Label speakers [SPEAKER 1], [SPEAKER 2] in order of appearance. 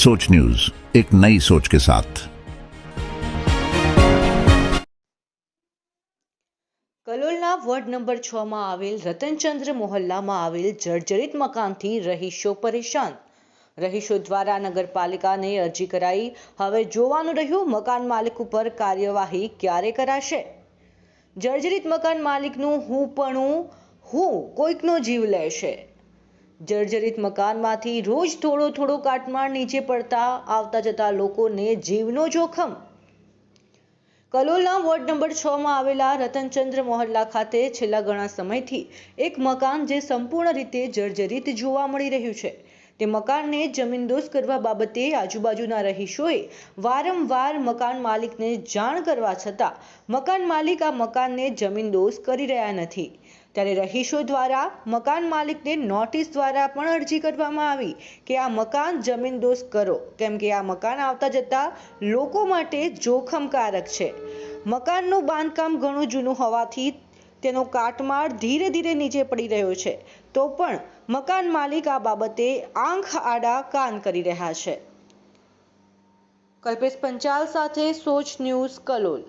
[SPEAKER 1] सोच न्यूज एक नई सोच के साथ
[SPEAKER 2] કલોલના વોર્ડ નંબર છ માં આવેલ રતનચંદ્ર મોહલ્લામાં આવેલ જર્જરિત મકાનથી રહીશો પરેશાન રહીશો દ્વારા નગરપાલિકાને અરજી કરાઈ હવે જોવાનું રહ્યું મકાન માલિક ઉપર કાર્યવાહી ક્યારે કરાશે જર્જરિત મકાન માલિકનું હું પણ હું કોઈકનો જીવ લેશે જર્જરિત મકાનમાંથી રોજ થોડો થોડો કાટમાળ નીચે પડતા આવતા જતા લોકોને જીવનો જોખમ. કલોલના વોર્ડ નંબર છ માં આવેલા રતનચંદ્ર મોહલ્લા ખાતે છેલ્લા ઘણા સમયથી એક મકાન જે સંપૂર્ણ રીતે જર્જરિત જોવા મળી રહ્યું છે. તે મકાનને જમીનદોસ્ત કરવા બાબતે આજુબાજુના રહીશોએ વારંવાર મકાન માલિકને જાણ કરવા છતાં મકાન માલિક આ મકાનને જમીનદોસ્ત કરી રહ્યા નથી. ત્યારે રહીશો દ્વારા, મકાન માલિકને નોટિસ દ્વારા પણ અરજી કરવામાં આવી કે આ મકાન જમીનદોસ્ત કરો. કેમ કે આ મકાન આવતા જતા લોકો માટે જોખમકારક છે. મકાનનું બાંધકામ ઘણું જૂનું હોવાથી તેનો કાટમાળ ધીરે ધીરે નીચે પડી રહ્યો છે. તો પણ મકાન માલિક આ બાબતે આંખ, આડા, કાન કરી રહ્યા છે. કલ્પેશ પંચાલ સાથે સોચ ન્યૂઝ કલોલ.